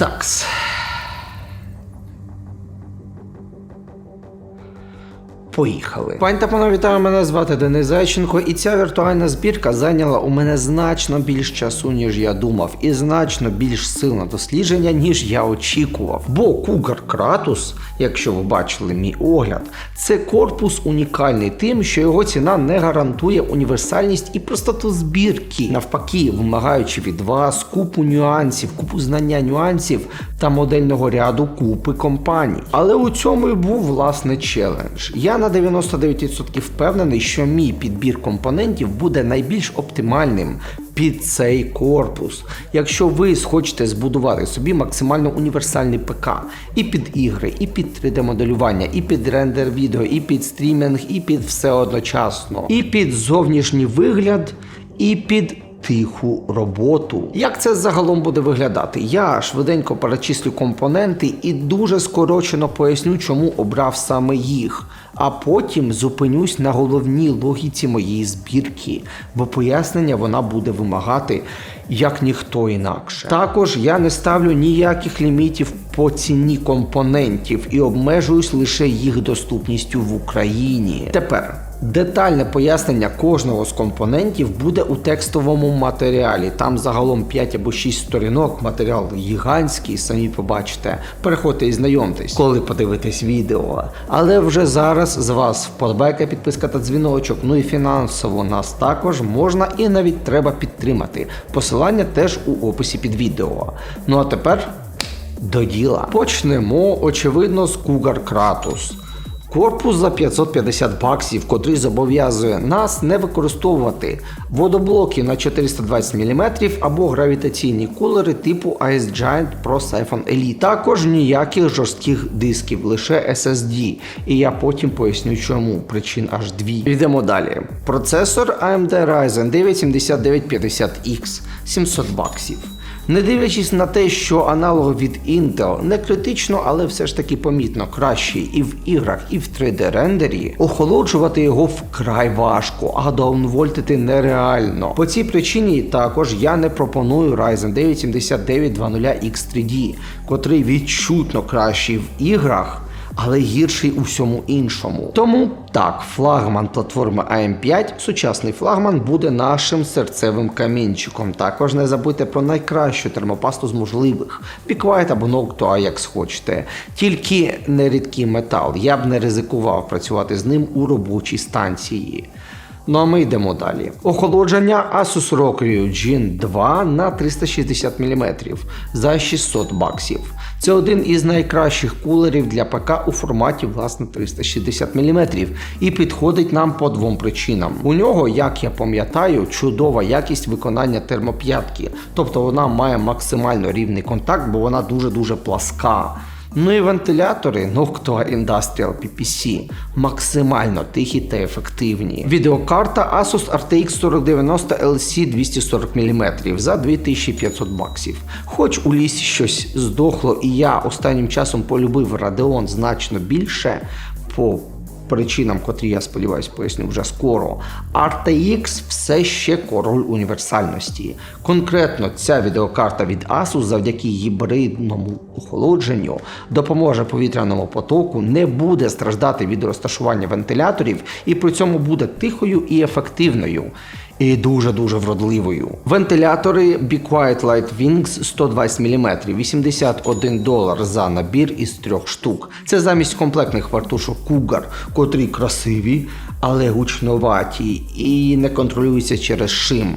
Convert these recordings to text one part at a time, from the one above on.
Sucks. Поїхали. Пані та панове, вітаю, мене звати Денис Зайченко, і ця віртуальна збірка зайняла у мене значно більш часу, ніж я думав, і значно більш сил на дослідження, ніж я очікував. Бо Кугар Кратус, якщо ви бачили мій огляд, це корпус унікальний тим, що його ціна не гарантує універсальність і простоту збірки, навпаки, вимагаючи від вас купу нюансів, купу знання нюансів та модельного ряду купи компаній. Але у цьому і був власне челендж. Я на 99% впевнений, що мій підбір компонентів буде найбільш оптимальним під цей корпус. Якщо ви схочете збудувати собі максимально універсальний ПК і під ігри, і під 3D-моделювання, і під рендер відео, і під стрімінг, і під все одночасно, і під зовнішній вигляд, і під тиху роботу. Як це загалом буде виглядати? Я швиденько перечислю компоненти і дуже скорочено поясню, чому обрав саме їх. А потім зупинюсь на головній логіці моєї збірки, бо пояснення вона буде вимагати як ніхто інакше. Також я не ставлю ніяких лімітів по ціні компонентів і обмежуюсь лише їх доступністю в Україні. Тепер. Детальне пояснення кожного з компонентів буде у текстовому матеріалі. Там загалом 5 або 6 сторінок, матеріал гігантський, самі побачите. Переходьте і знайомтесь, коли подивитесь відео. Але вже зараз з вас вподобайка, підписка та дзвіночок. Ну і фінансово нас також можна і навіть треба підтримати. Посилання теж у описі під відео. Ну а тепер до діла. Почнемо, очевидно, з Cougar Kratos. Корпус за 550 баксів, котрий зобов'язує нас не використовувати водоблоки на 420 мм або гравітаційні кулери типу Ice Giant Pro Siphon Elite. Також ніяких жорстких дисків, лише SSD. І я потім поясню чому. Причин аж дві. Йдемо далі. Процесор AMD Ryzen 9 7950X 700 баксів. Не дивлячись на те, що аналог від Intel не критично, але все ж таки помітно кращий і в іграх, і в 3D рендері, охолоджувати його вкрай важко, а даунвольтити нереально. По цій причині також я не пропоную Ryzen 9 7920X3D, котрий відчутно кращий в іграх але гірший у всьому іншому. Тому так, флагман платформи AM5, сучасний флагман, буде нашим серцевим камінчиком. Також не забудьте про найкращу термопасту з можливих. Піквайт або Noctua, як схочете. Тільки не рідкий метал. Я б не ризикував працювати з ним у робочій станції. Ну а ми йдемо далі. Охолодження Asus ROG Ryujin 2 на 360 мм за 600 баксів. Це один із найкращих кулерів для ПК у форматі власне 360 мм і підходить нам по двом причинам. У нього, як я пам'ятаю, чудова якість виконання термоп'ятки, тобто вона має максимально рівний контакт, бо вона дуже-дуже пласка. Ну і вентилятори Noctua Industrial PPC максимально тихі та ефективні. Відеокарта Asus RTX 4090 LC 240 мм за 2500 баксів. Хоч у лісі щось здохло, і я останнім часом полюбив Radeon значно більше по причинам, котрі я сподіваюся, поясню вже скоро. RTX все ще король універсальності. Конкретно ця відеокарта від Asus завдяки гібридному охолодженню допоможе повітряному потоку, не буде страждати від розташування вентиляторів і при цьому буде тихою і ефективною. І дуже-дуже вродливою. Вентилятори Be Quiet Light Wings 120 мм, 81 долар за набір із трьох штук. Це замість комплектних вартушок Cougar, котрі красиві, але гучноваті і не контролюються через шим.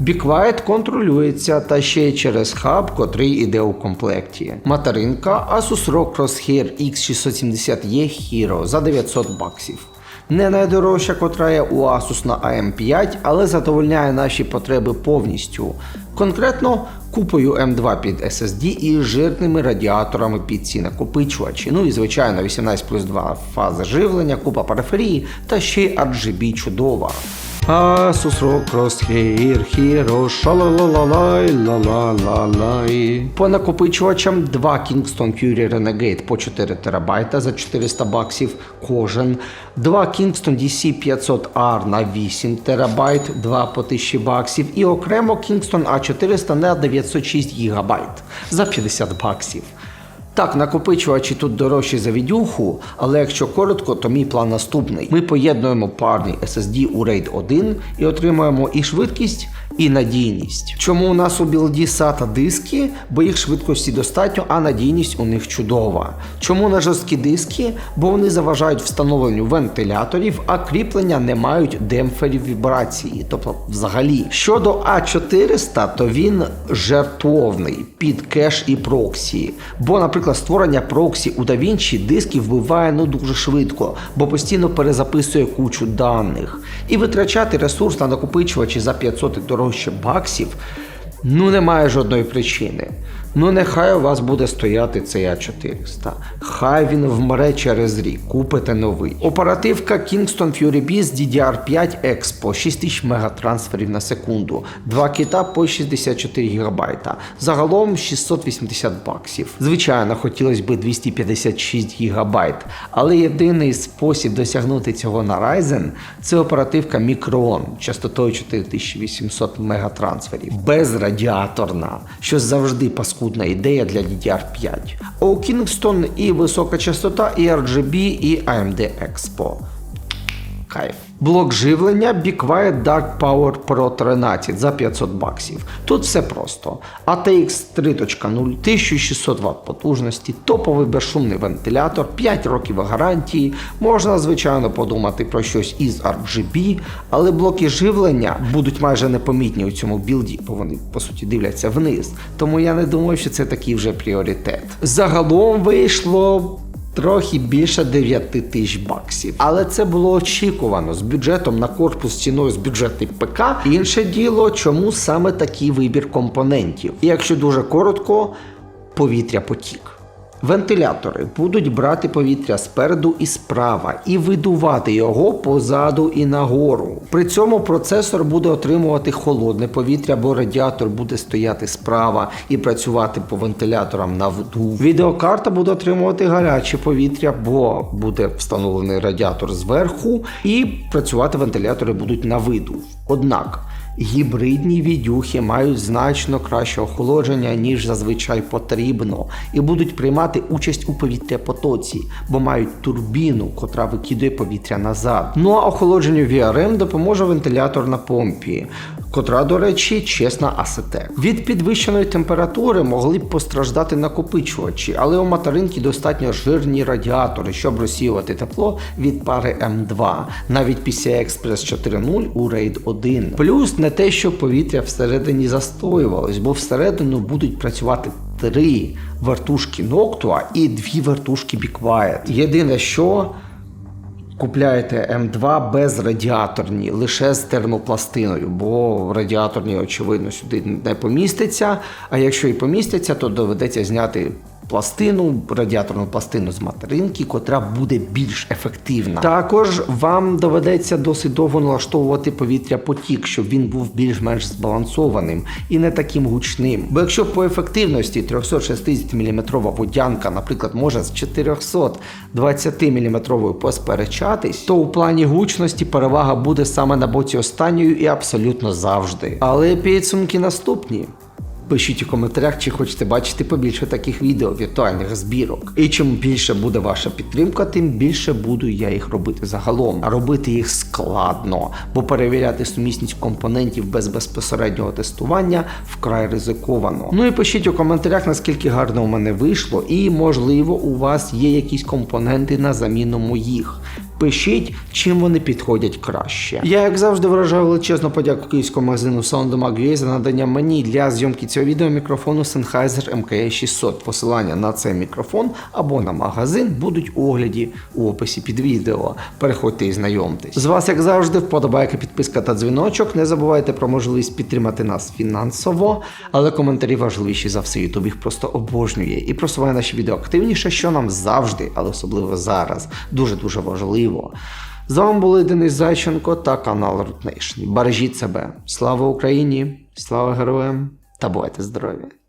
Be Quiet контролюється та ще через хаб, котрий іде у комплекті. Материнка Asus ROG Crosshair X670E Hero за 900 баксів. Не найдорожча, котра є у Asus на AM5, але задовольняє наші потреби повністю. Конкретно купою M2 під SSD і жирними радіаторами під ці накопичувачі. Ну і звичайно 18 плюс 2 фази живлення, купа периферії та ще й RGB чудова. ROG Crosshair Hero шалалалалай лалалалай. По накопичувачам два Kingston Fury Renegade по 4 ТБ за 400 баксів кожен, два Kingston DC 500R на 8 ТБ, два по 1000 баксів і окремо Kingston A400 на 906 ГБ за 50 баксів. Так, накопичувачі тут дорожчі за відюху, але якщо коротко, то мій план наступний. Ми поєднуємо парний SSD у RAID 1 і отримуємо і швидкість, і надійність. Чому у нас у білді SATA диски? Бо їх швидкості достатньо, а надійність у них чудова. Чому на жорсткі диски? Бо вони заважають встановленню вентиляторів, а кріплення не мають демпферів вібрації, тобто взагалі. Щодо А400, то він жертовний під кеш і проксі. Бо, наприклад, створення проксі у DaVinci диски вбиває ну дуже швидко, бо постійно перезаписує кучу даних. І витрачати ресурс на накопичувачі за 500 і дорожче баксів. Ну, немає жодної причини. Ну, нехай у вас буде стояти цей А400. Хай він вмре через рік, купите новий. Оперативка Kingston Fury Beast DDR5 Expo 6000 мегатрансферів на секунду, два кита по 64 ГБ. Загалом 680 баксів. Звичайно, хотілося б 256 ГБ, але єдиний спосіб досягнути цього на Ryzen це оперативка Micron частотою 4800 мегатрансферів. Безрадіаторна, що завжди паскудна ідея для DDR5. А у Kingston і висока частота, і RGB, і AMD Expo. Кайф. Блок живлення Be Dark Power Pro 13 за 500 баксів. Тут все просто. ATX 3.0, 1600 Вт потужності, топовий безшумний вентилятор, 5 років гарантії. Можна, звичайно, подумати про щось із RGB, але блоки живлення будуть майже непомітні у цьому білді, бо вони по суті дивляться вниз. Тому я не думаю, що це такий вже пріоритет. Загалом вийшло. Трохи більше 9 тисяч баксів. Але це було очікувано з бюджетом на корпус ціною з бюджети ПК. Інше діло, чому саме такий вибір компонентів. І якщо дуже коротко, повітря потік. Вентилятори будуть брати повітря спереду і справа і видувати його позаду і нагору. При цьому процесор буде отримувати холодне повітря, бо радіатор буде стояти справа і працювати по вентиляторам на вдув. Відеокарта буде отримувати гаряче повітря, бо буде встановлений радіатор зверху, і працювати вентилятори будуть на видув. Однак. Гібридні відюхи мають значно краще охолодження, ніж зазвичай потрібно, і будуть приймати участь у повітряпотоці, бо мають турбіну, котра викидує повітря назад. Ну а охолодженню VRM допоможе вентилятор на помпі, котра, до речі, чесна асетек. Від підвищеної температури могли б постраждати накопичувачі, але у материнки достатньо жирні радіатори, щоб розсіювати тепло від пари М2, навіть PCI Express 4.0 у RAID 1. Плюс не те, що повітря всередині застоювалось, бо всередину будуть працювати три вертушки Noctua і дві вертушки Quiet. Єдине, що купляєте М2 без радіаторні, лише з термопластиною, бо радіаторні, очевидно, сюди не поміститься. А якщо і поміститься, то доведеться зняти. Пластину, радіаторну пластину з материнки, котра буде більш ефективна. Також вам доведеться досить довго налаштовувати повітря потік, щоб він був більш-менш збалансованим і не таким гучним. Бо якщо по ефективності 360 мм водянка, наприклад, може з 420 мм посперечатись, то у плані гучності перевага буде саме на боці останньої і абсолютно завжди. Але підсумки наступні. Пишіть у коментарях, чи хочете бачити побільше таких відео віртуальних збірок. І чим більше буде ваша підтримка, тим більше буду я їх робити загалом. Робити їх складно, бо перевіряти сумісність компонентів без безпосереднього тестування вкрай ризиковано. Ну і пишіть у коментарях, наскільки гарно у мене вийшло, і можливо у вас є якісь компоненти на заміну моїх. Пишіть, чим вони підходять краще. Я, як завжди, виражаю величезну подяку київському магазину SoundMag.ua за надання мені для зйомки цього відео мікрофону Sennheiser MKE600. Посилання на цей мікрофон або на магазин будуть у огляді у описі під відео. Переходьте і знайомтесь. З вас, як завжди, вподобайка, підписка та дзвіночок. Не забувайте про можливість підтримати нас фінансово, але коментарі важливіші за все. Ютуб їх просто обожнює і просуває наші відео активніше, що нам завжди, але особливо зараз, дуже дуже важливо. З вами були Денис Зайченко та канал Root Nation. Бережіть себе. Слава Україні! Слава героям та бувайте здорові!